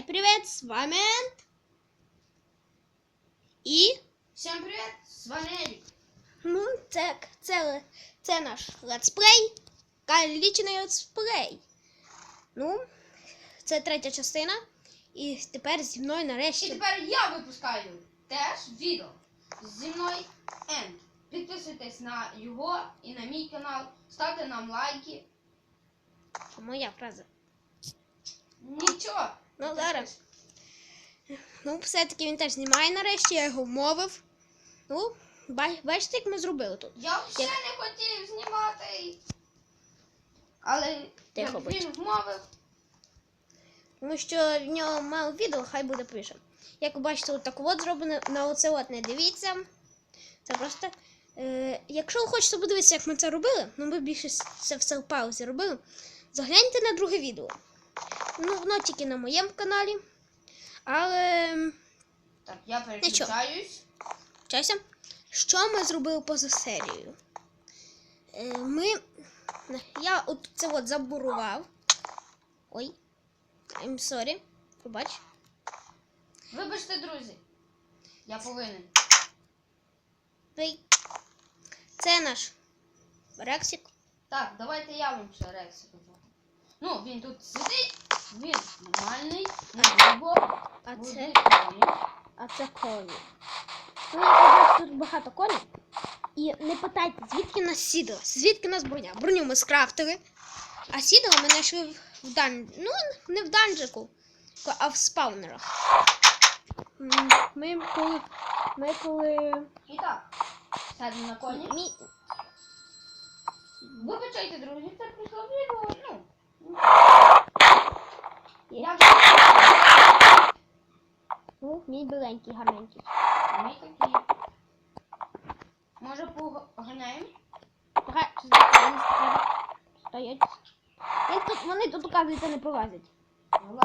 Хай привіт, з вами Ент. І. Всем привет, с вами Эрик. Ну, це, це, це наш летсплей. Калічний летсплей. Ну, це третя частина. І тепер зі мною І тепер я випускаю теж відео зі мною Енд. Підписуйтесь на його і на мій канал, ставте нам лайки. Моя фраза. Нічого. Ну, зараз. Ну, все-таки він теж знімає нарешті, я його вмовив. Ну, бачите, як ми зробили тут. Я взагалі не хотів знімати. Але Тихо як він вмовив. Тому що в нього мало відео, хай буде пише. Як ви бачите, от так от зроблено на оце от не дивіться. Це просто. Е, якщо ви хочете подивитися, як ми це робили, ну ми більше це все в паузі робили. Загляньте на друге відео. Ну, воно тільки на моєму каналі. Але Так, я переключаюсь. Чася, що ми зробили поза серією? Е, ми. Я от це от забурував. Ой. I'm sorry. Пробач. Вибачте, друзі. Я повинен. Це наш Рексик. Так, давайте я вам ще покажу. Ну, він тут сидить, він нормальний, не його. А це, коні. а це коні. Ну, ви тут багато коней. І не питайте, звідки нас сідало, звідки нас броня. Броню ми скрафтили, а сідало ми знайшли в- дан... Ну, не в данжику, а в спаунерах. Ми коли. Ми коли. І так, сядемо на коні. Мі... Вибачайте, друзі, це прийшло відео, ну. Я Ну, мій біленький, гарненький. Може треба? Стоять. Він тут, вони тут, оказується, не пролазять. Ну.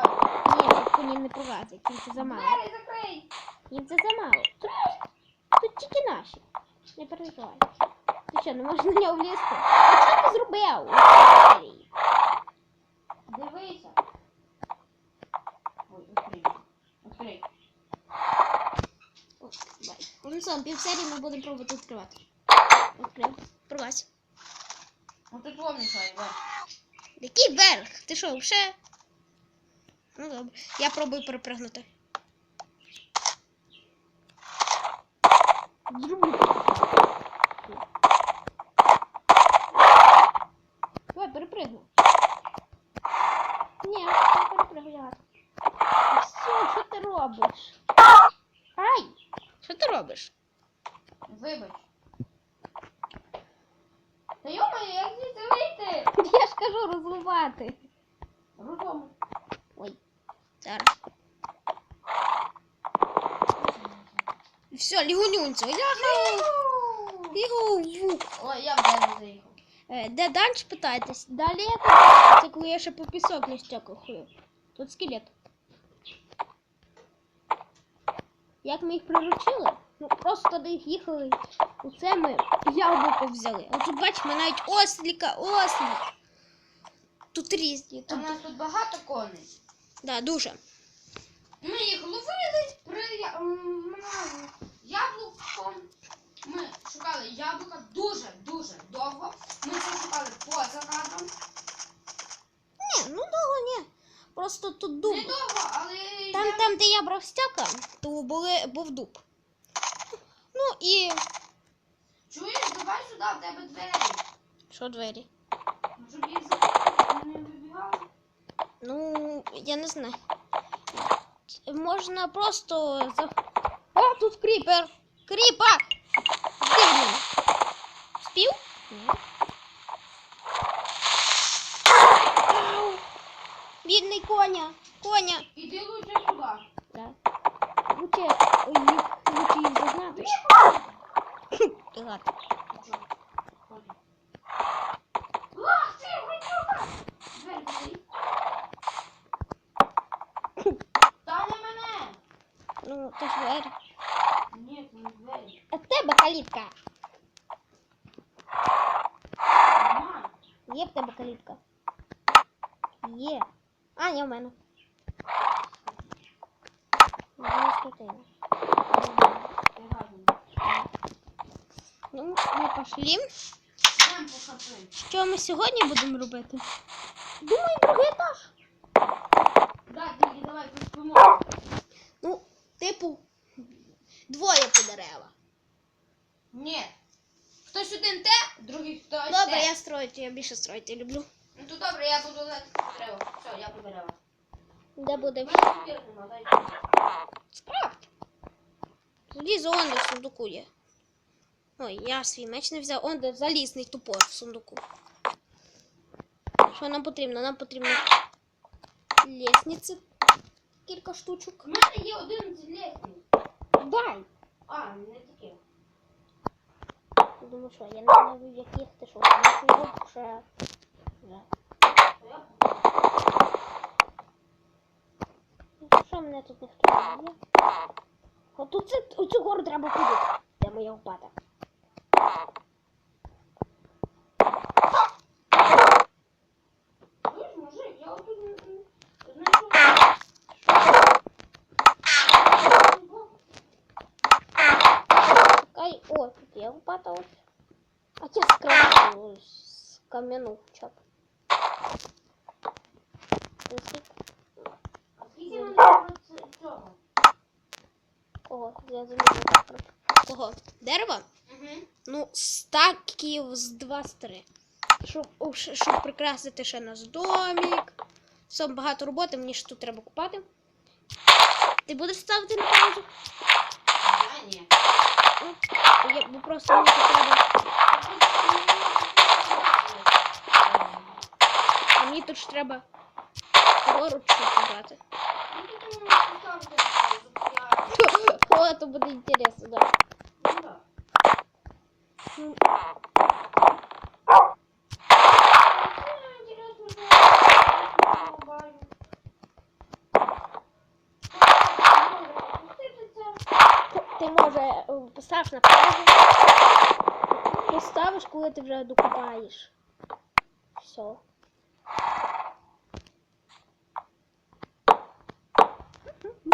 Ні, тут коні не пролазять, їм це замало. Двері закрий! Їм це замало. Тут, тут тільки наші. Не переживай. Ти що, не можеш на нього влізти? А що ти зробив? Дивися. Ой, відкрий. Відкрий. О, бай. Ну що, півсерії ми будемо пробувати відкривати. Відкрив. Пролазь. Ну ти мішає, бач. Який верх? Ти що, вже? Ну добре. Я пробую перепригнути. Зроблю. Давай, перепригну. Ні, не перепригувати. Все, що ти робиш? Ай! Що ти робиш? Вибач. Та йомаю, як звідси вийти? Я ж кажу розвивати. Рукому. Ой, зараз. Ляха! Його Ой, я в дерево заїхав. Е, Де данж питаєтесь? Далі я тут- це коли я ще по пісок не стякохую. Тут скелет. Як ми їх приручили? Ну просто до їх їхали. Оце ми яблуко взяли. А тут бачимо навіть осліка, ослік. Тут різні. Тут... у нас тут багато коней. Да, дуже. Ми їх ловили при яблуком. Ми шукали яблука дуже дуже довго. Ми це шукали поза кадром. Ні, ну довго ні. Просто тут дуб. Не довго, але Там, я... там, де я брав стяка, то були, був дуб. Ну і. чуєш, давай сюди, в тебе двері. Що двері? Ну, Щоб їх закрити, вони не вибігали. Ну, я не знаю. Можна просто за. О, тут кріпер! Кріпа! Де він? Спів? Ні. Ау! Бідний коня! Коня! Іди лучше сюди. Да. Лучше їх, лучше їх загнати. Ти гад. Ах ти, гудюка! Двері закрий. Та не мене! Ну, це ж двері. Ні, це не двері. А в тебе калітка. Нормально. Є в тебе калітка. Є. А, не в мене. Я. Ну, ми пошли. Що ми сьогодні будемо робити? Думаю, другий етаж. Да, тільки давай поспимо. Ну, типу, двоє по дерева. Ні. Хтось один те, другий хтось Добре, те. я строїти, я більше строїти люблю. Ну то добре, я буду летити по дереву. Все, я по дереву. Де буде мене папір нема, дай. Справді. Тоді за онде в сундуку є. Ой, я свій меч не взяв. Он де залізний тупор в сундуку. Що нам потрібно? Нам потрібно лестниці. Кілька штучок. У мене є один злітний. Дай! А, не таке. Думаю, що я не знаю, в яких ти що. Ну, Що мене тут ніхто не є? От оце, оцю гору треба ходити. Де моя лопата? Чуєш, мужик, я отут м, м, знайшов. Кай, о, тут є лопата ось. А я скрафтую з кам'яну хоча б. Ось А скільки мені треба ц- цього? Ого, я так. Кого? Дерева? Угу. Ну, стаків з два з три. Щоб, щоб прикрасити ще наш домик. Все багато роботи, мені ж тут треба купати. Ти будеш ставити на паузу? Я ні. Я, бо просто мені треба. А мені тут ж треба горочку побрати. О, то буде інтересно, да. Ти- може е, поставиш на паузу. Поставиш, коли ти вже. Все.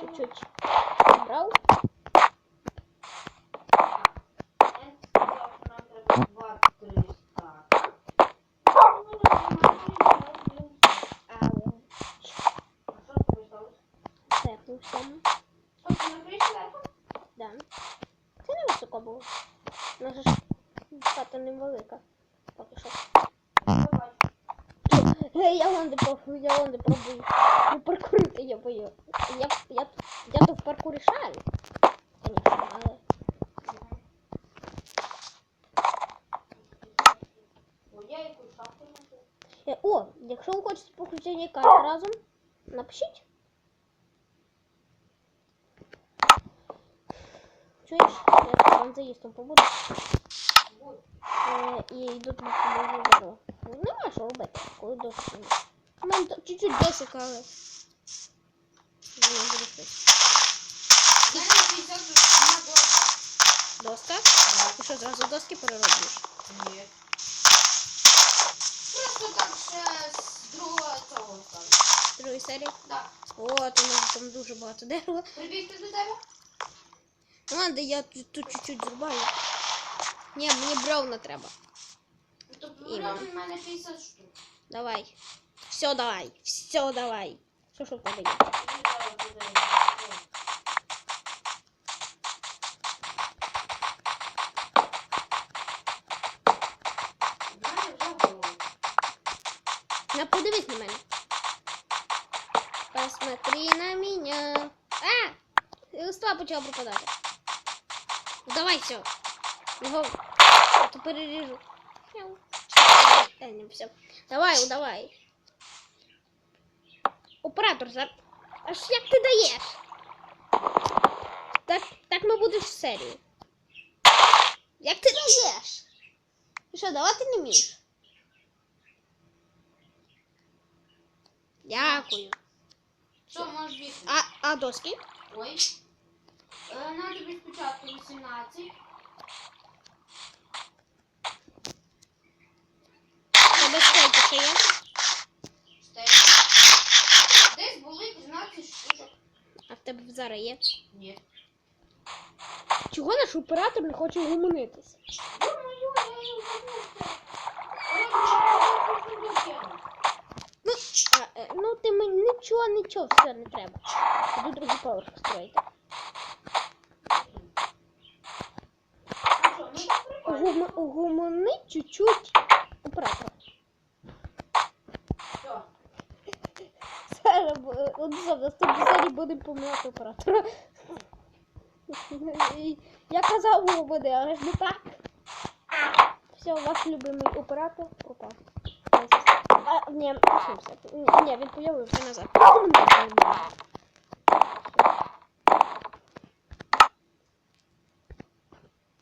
Чуть-чуть. Брав. Але це у всьому. Да. Це не високо було. Наша ж хата невелика. Поки що. Е, Я вон де пробую, я вон де пробую. Ну паркурити я бою. Я, я, я то в паркурі шарю. Конечно, але. Е, О, якщо ви хочете приключення карт разом, напишіть. Чуєш, я там заїздом побуду. Е, і йдуть на собою дерево. Ну, нема що робити, коли мене тут чуть-чуть буде щось. Доска? Ти що, зразу доски перероблюєш? Просто так ще з другого цього стало. З другої серії? Так. От, у нас там дуже багато дерева. Прибігти до тебе? Ну, ладно, я тут, тут чуть-чуть зрубаю. Ні, мені бревна треба. Тобто Іменно. в мене 50 штук. Давай. Все давай. Все давай. Що що в тебе є? Тоді зараз буде. В мене вже готово. На, подивись на мене. Посмотри на меня. А! Листва почала пропадати. Ну, давай все. Його. Я то переріжу. Не все. Давай, ну, давай. Оператор, за... аж як ти даєш? Так, так ми будемо в серії. Як ти даєш? Ти що, давати не вмієш? Дякую. Що, можеш бігти? А, а доски? Ой. Е, ну, Надо би спочатку 18. Тебе стейки ще є? Стейки. Десь були 15 штучок. А в тебе зараз є? Ні. Чого наш оператор не хоче гуманитися? Ну, е, ну ти мені нічого, нічого, все не треба. Тоді другий поверх строїти. Гумани чуть-чуть оператора. Що? Зараз от все, в наступній будемо помилати оператора. Я казав гумани, але ж не так. Все, ваш любимий оператор пропав. А, ні, ні, він появився назад.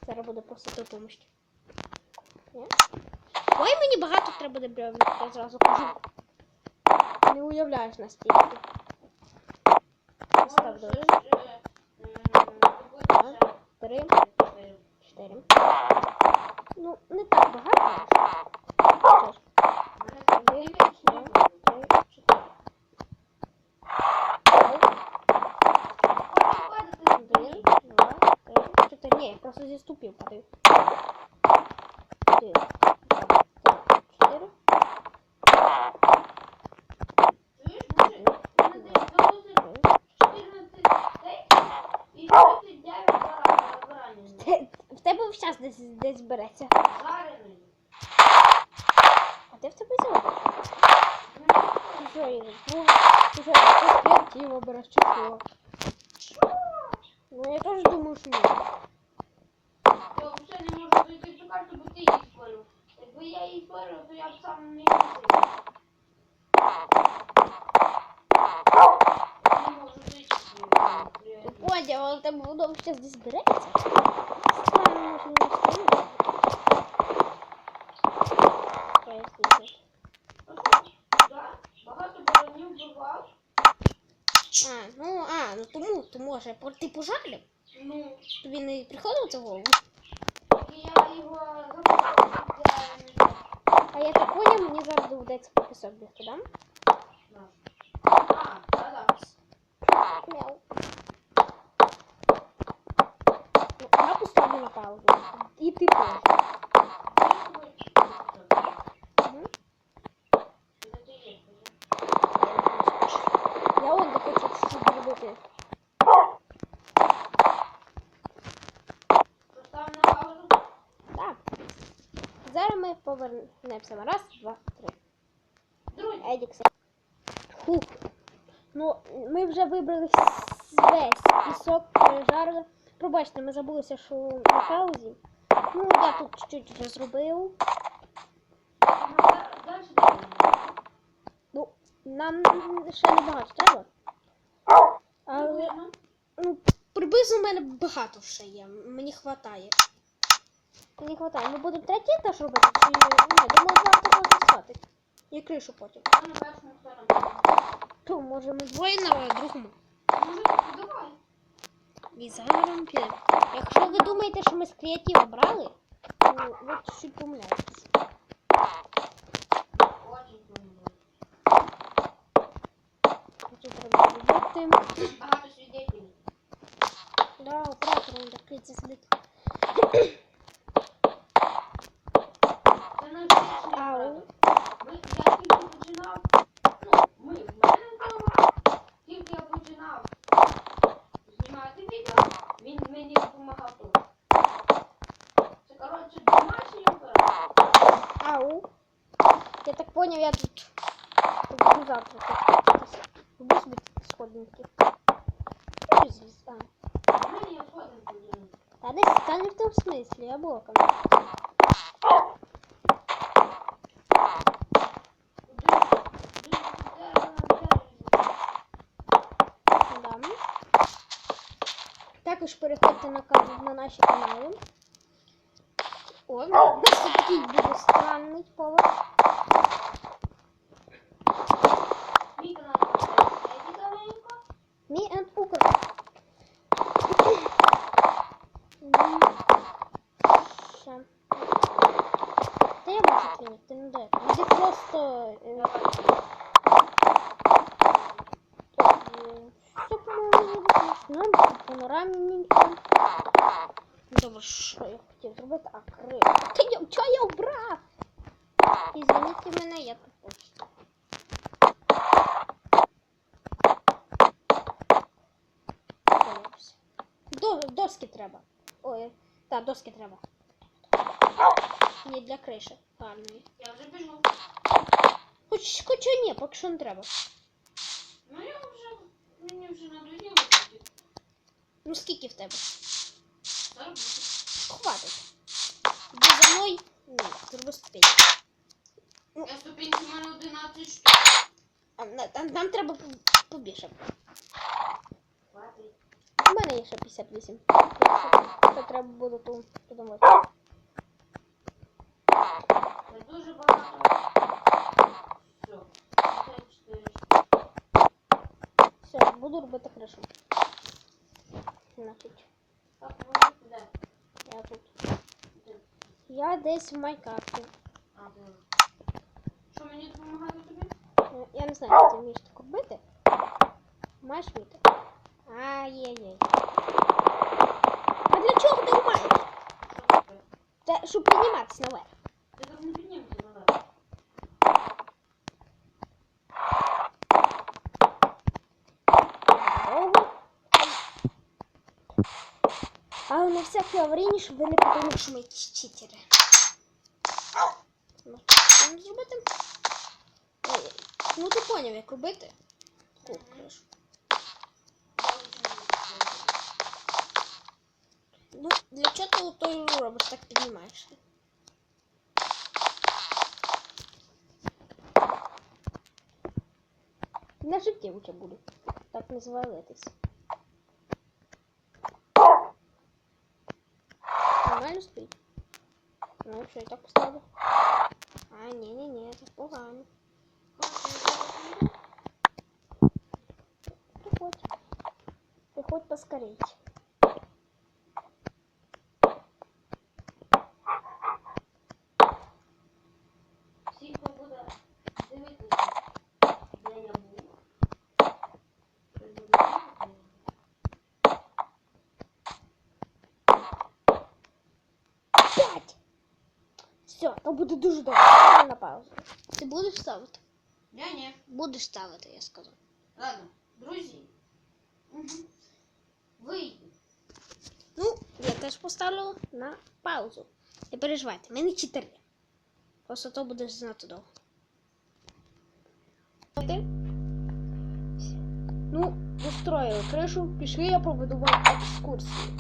Зараз буде просто допомогти. Ой, мені багато треба буде я зразу кажу. Не уявляєш настільки. Ось так, добре. Три, чотири. Ну, не так багато. Що ж, Один, два, три, чотири. Один, два, три, чотири. Ні, я два, три, чотири. Те- В тебе час десь, десь береться. А де в тебе зробив? Ну, ти що, якось креативо береш чи що? Ну, я теж думаю, що ні. Якби я її створив, то я б сам не мусив. Не можу Ти поняв, але тебе воно весь час десь береться. Странно, може, не встигнути. Пояснити. Багато баранів вбивав. А, ну, а, ну тому, то може, ти пожалів? Ну, Тобі не приходило це в голову? я його забрав. А я так поняв, мені зараз да? А, да-да. Мяу. Ну, я поставлю на паузу. І ти Я не хочу чуть-чуть. Так. Зараз ми повернемося раз, два, три. Друзі, Едікс. Хух. Ну, ми вже вибрали весь пісок, пережарили. Пробачте, ми забулися, що на паузі. Ну, я тут чуть-чуть вже зробив. Ну, нам ще не багато треба. Але ну, приблизно в мене багато ще є. Мені хватає. Мені хватає. Ми будемо третій етаж робити, чи ні, думаю, можна хватить. І кришу потім. На першому. То може ми двоє на другому. Може, давай. І зараз підемо. Якщо ви думаєте, що ми з креатива брали, то ви чуть помиляєтесь. Треба робити. Да, оператор він такий це сидить. Ау. оператор. Ми, я тільки починав, ну, ми, в мене вдома, тільки я починав знімати відео, він мені допомагав тут. Це, коротше, домашній оператор. Ау. Я так поняв, я тут буду завтра тут. Буду собі сходники. Поділити. Та десь та не в тому смислі, я боком. Да. Також переходьте на, на наші канали. О, у нас тут такий буде странний поверх. Мій канал називається Еді Давенко. Me and Укр. Ще. Та я бачу клінік, ти не дай. Іди просто. е, Давай. е, Все, по-моєму, не раненько. Добре, що я хотів зробити? А крив. Та я, чого я вбрав? Извините мене, я. До, доски треба. Ой, так, доски треба. Не для криші гарної. Я вже біжу. Хоч, хоча ні, поки що не треба. Ну я вже. Мені вже надоїло. Ну скільки в тебе? Зараз Хватить. Іди за мною. Ні, зроби ступінь. Я ступінці в мене 11 штук. Нам треба по- побільше. У мене є ще 58. Це треба буде подумати. Це дуже багато. Все. 54 буду робити кришу. Значить, я тут. Я десь в Майкрафті. Я не знаю, як ти вмієш так робити. Маєш вміти? Ай-яй-яй. А для чого ти маєш? Що таке? Та, щоб підніматися наверх. Ти так не піднімся наверх. Довго. Але на всякий аварійні, щоб ви не подумали, що ми якісь читери. Ну, що нам зробити? Ну ти поняв, як робити. Таку кришу. Ну, для чого ти той робиш, так піднімаєш? На житті у тебе буду. Так не звалитись. Нормально стоїть? Ну, що я так поставлю? А, ні-ні-ні, це погано. Приходь. Приходь поскорей. Всі, хто буде дивитися, де я був. хтось буде дивитися. П'ять! Все, то буде дуже добре. Ставлю на паузу. Ти будеш ставити? Я ні. Будеш ставити, я сказав. Ладно, друзі. Вийду. Ну, я теж поставлю на паузу. Не переживайте, не чотири. Просто то буде занадто довго. Ну, устроїли кришу, пішли, я проведу вам екскурсію.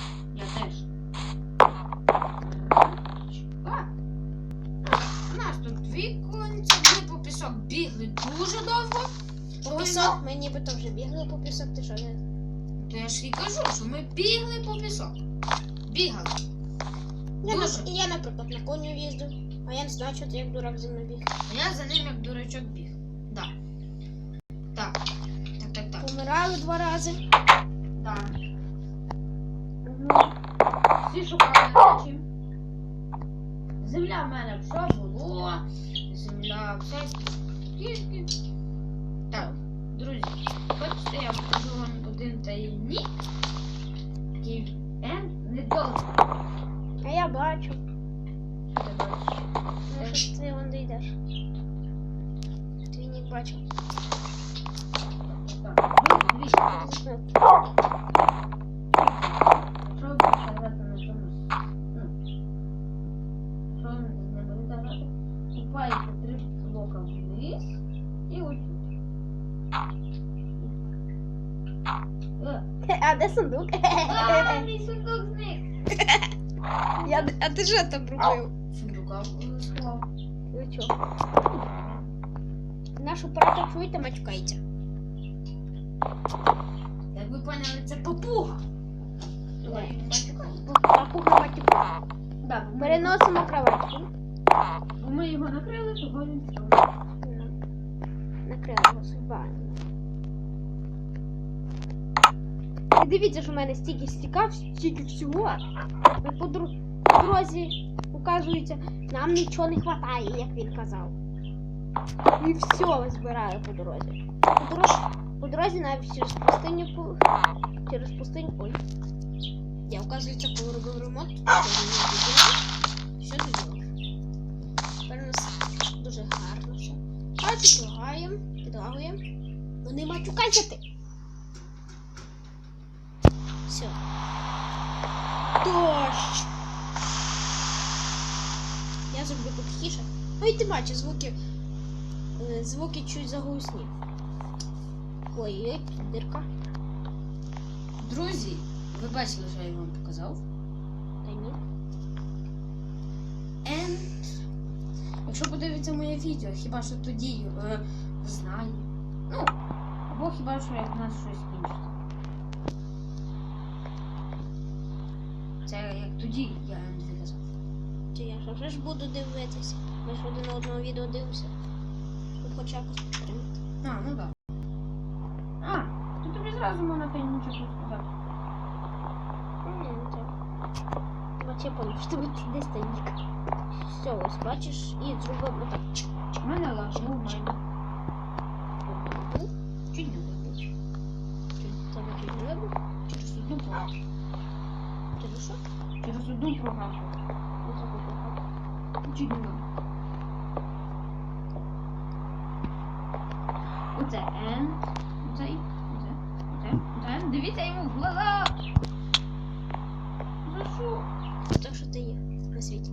Нібито вже бігли по пісок, ти що не? То я ж і кажу, що ми бігли по пісок. Бігали. Я, Дуже. на, я, наприклад, на коню їздив, а я не знаю, що ти як дурак зі мною біг. А я за ним як дурачок біг. Да. Так. Так, так, так. Помирали два рази. Так. Угу. Всі шукали речі. Земля в мене все було. Земля все тільки. Друзі, хочете, я покажу вам один таємник. Енд недовго. А я бачу. Що ти бачиш? Ну, що ти вон йдеш. Твій нік бачив. Так, ну, дивіться. А де сундук? А, мій сундук зник. Я, а ти що там робив? Сундука сховав. Ви чого? Наш оператор чуєте, мачкається. Як ви поняли, це папуга. Да. Я її матюкаю. Папуга матюка. Ми- Переносимо кроватку. Ми його накрили, того він встав. Накрила його судьба. Дивіться, що в мене стільки стікав, стільки всього. І по, дорозі, оказується, нам нічого не вистачає, як він казав. І все збираю по дорозі. По дорозі, по дорозі навіть через пустиню по- через пустиню. Ой. Я, оказується, коли робив ремонт, Що зробив? Тепер у нас дуже гарно все. Підлагаємо, підлагуємо. Ну не матюкайся ти. Все. Дощ. Я зроблю тут тихіше. Ну і ти бачиш, звуки. е, Звуки чуть заглусні. Ой-ой, дирка. Друзі, ви бачили, що я вам показав? Та ні. And... Якщо подивиться моє відео, хіба що тоді е, знаю. Ну, або хіба що як в нас щось інше. Це як тоді я Ендві казав. Чи я ж вже ж буду дивитися. Ми ж один одного відео дивимося. Щоб хоч якось підтримати. А, ну так. А, то тобі зразу можна ти нічого тут сказати. Ні, не треба. Бач, я що тут десь тайник. Все, ось бачиш, і зробимо так. У мене лажу, у мене. Через одну програму. Ну, таку програму. Чуть не вибач. Оце N. Оцей. Оце. Оце. Оце. Дивіться йому в глаза. За що? То, що ти є на світі.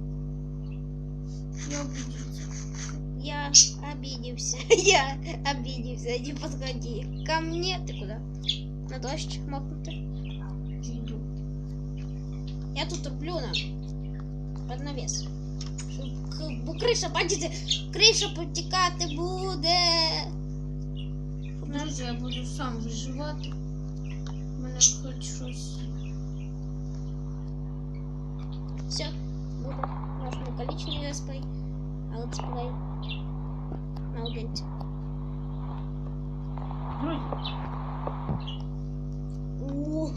Я обидівся. Я обиделся. Я обиделся. Не подходи. Ко мне ты куда? На дождь мокнути. Йду. Я тут роблю нам під навіс. Щоб к- Бо криша, бачите, криша потікати буде. Щоб нам- Друзі, я буду сам виживати. У мене хоч щось. Все, буде наш некалічний летсплей, а летсплей наодинці. Друзі, У,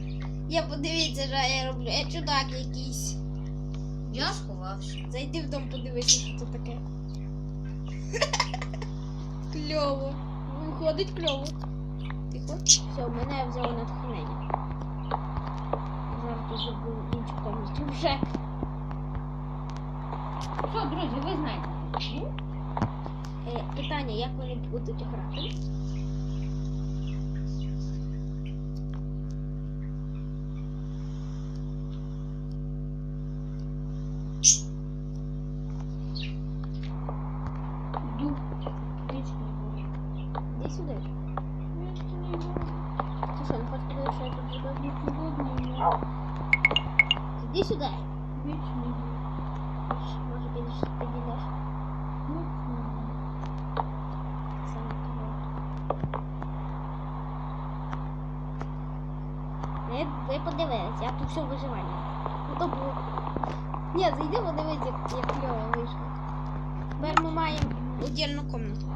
Я подивіться, що я роблю. Я чудак якийсь. я сховався. Зайди в дом, подивися, що це таке. Кльово. Виходить кльово. Тихо. Все, мене взяло натхнення. Зараз зроблю іншу повністю вже. Все, друзі, ви знаєте. Е, питання, як вони будуть грати? Ні, зайди подивись, як, кльово вийшло. Тепер ми маємо віддільну кімнату.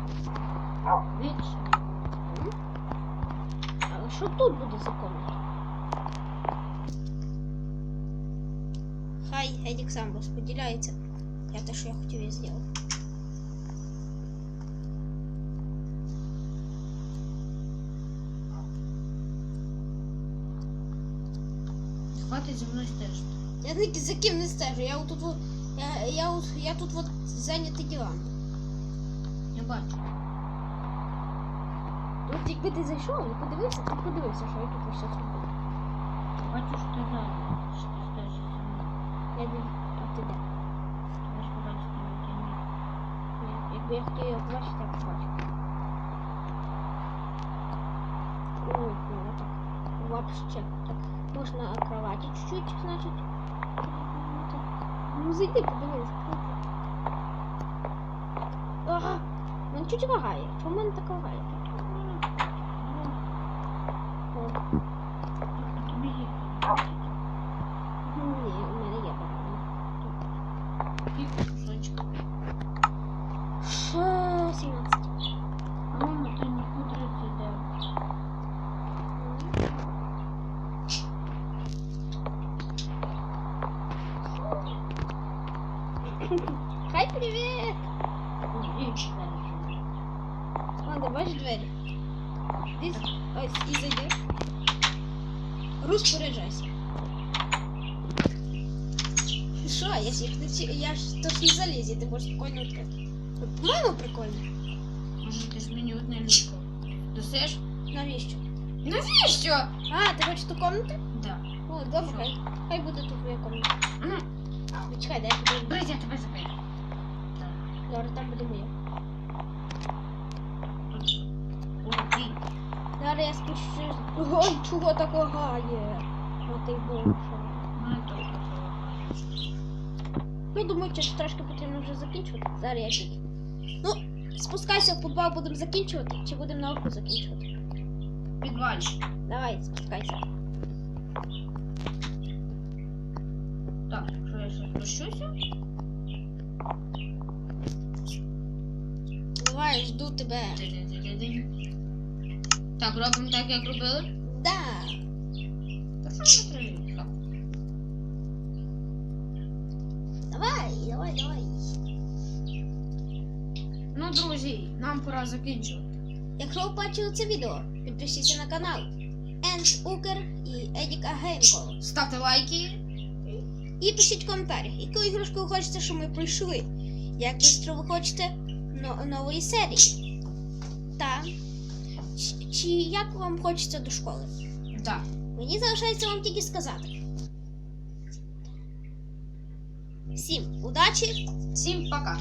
Вічно. А що тут буде за комната? Хай Едік сам розподіляється. Я те, що я хотів, я зробив. Хватить зі мною стежити. Я тільки за ким не стежу. Я тут от, я, я, от- я тут от зайнятий ділами. Я бачу. Тут якби ти зайшов і подивився, ти подивився, що я тут ось зробив. Я бачу, що ти зараз. Що ти стежиш зі мною. Я не а ти де? Я ж казав, що ти не Ні, якби я хотів його побачити, я побачив. Ой, ну так. Вообще. Так, можна кровати чуть-чуть, значить. Ну, зайди, подивись. Ага! Мене чуть лагає. Чому мене так вагає? О, Тобі є. ну, ні, у мене є багато. Кілька кусочків. Ще 17. По-моєму, ти не по 39. Хай привіт! Ні, ні, зараз. Ладно, бачиш двері. Іди, ось, і зайди. Розпоряджайся. Що, я ж їх не я ж то ж не залізі, ти можеш спокійно відкрити. По-моєму, прикольно. Може ти зміню одне ліжко. Досиш? Навіщо? Навіщо? А, ти хочеш ту комнату? Да. О, добре, хай. Хай буде тут твоя комната. Чекай, дай я піду. Брить, я тебе забив. Добре, там буде моя. Ой, Зараз я спущу. Ой, чого так лагає? А ти теж поцілувала. Ну, думаю, через трошки потрібно вже закінчувати. Зараз я піду. Ну, спускайся в підвал, будемо закінчувати, чи будемо наверху закінчувати? Підвалі. Давай, спускайся. Так, якщо я ще спущуся. Давай, жду тебе. Так, робимо так, як робили. Да. Та що не треба? Давай, давай, давай. Ну, друзі, нам пора закінчувати. Якщо ви бачили це відео, підпишіться на канал. Енс Укр і Едіка Геймкол. Ставте лайки. І пишіть коментарі, яку іграшку ви хочете, щоб ми пройшли. Як швидко ви хочете нової серії. Та чи, чи як вам хочеться до школи. Так. Мені залишається вам тільки сказати. Всім удачі! Всім пока.